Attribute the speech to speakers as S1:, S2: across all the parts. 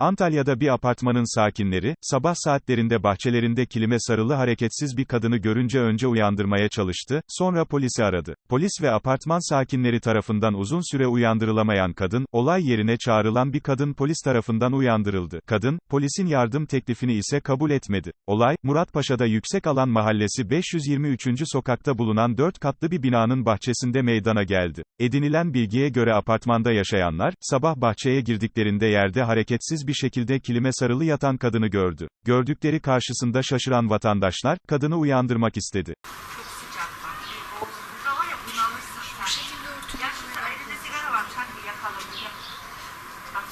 S1: Antalya'da bir apartmanın sakinleri, sabah saatlerinde bahçelerinde kilime sarılı hareketsiz bir kadını görünce önce uyandırmaya çalıştı, sonra polisi aradı. Polis ve apartman sakinleri tarafından uzun süre uyandırılamayan kadın, olay yerine çağrılan bir kadın polis tarafından uyandırıldı. Kadın, polisin yardım teklifini ise kabul etmedi. Olay, Muratpaşa'da Yüksek Alan Mahallesi 523. sokakta bulunan 4 katlı bir binanın bahçesinde meydana geldi. Edinilen bilgiye göre apartmanda yaşayanlar, sabah bahçeye girdiklerinde yerde hareketsiz bir şekilde kilime sarılı yatan kadını gördü. Gördükleri karşısında şaşıran vatandaşlar, kadını uyandırmak istedi.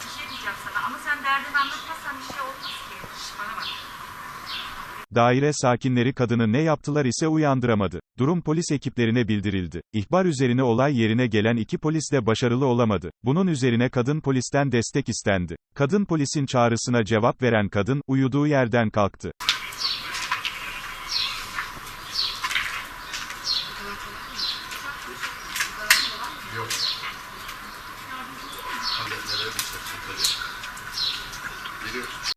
S2: Bir şey. Ama sen derdini anlatmazsan bir şey olmaz ki. Bana bak.
S1: Daire sakinleri kadını ne yaptılar ise uyandıramadı. Durum polis ekiplerine bildirildi. İhbar üzerine olay yerine gelen iki polis de başarılı olamadı. Bunun üzerine kadın polisten destek istendi. Kadın polisin çağrısına cevap veren kadın, uyuduğu yerden kalktı.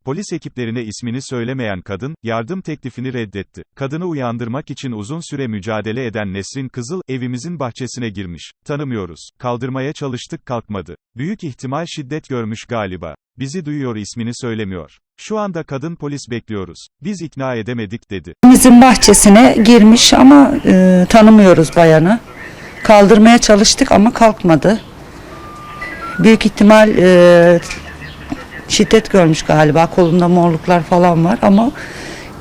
S1: Polis ekiplerine ismini söylemeyen kadın, yardım teklifini reddetti. Kadını uyandırmak için uzun süre mücadele eden Nesrin Kızıl, evimizin bahçesine girmiş. Tanımıyoruz. Kaldırmaya çalıştık kalkmadı. Büyük ihtimal şiddet görmüş galiba. Bizi duyuyor ismini söylemiyor. Şu anda kadın polis bekliyoruz. Biz ikna edemedik dedi.
S3: Evimizin bahçesine girmiş ama e, tanımıyoruz bayanı. Kaldırmaya çalıştık ama kalkmadı. Büyük ihtimal e, şiddet görmüş galiba. Kolunda morluklar falan var ama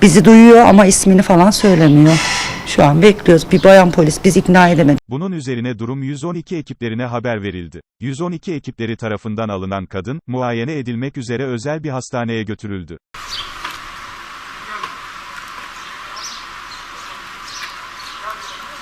S3: bizi duyuyor ama ismini falan söylemiyor. Şu an bekliyoruz. Bir bayan polis biz ikna edemedi.
S1: Bunun üzerine durum 112 ekiplerine haber verildi. 112 ekipleri tarafından alınan kadın, muayene edilmek üzere özel bir hastaneye götürüldü. Gel. Gel.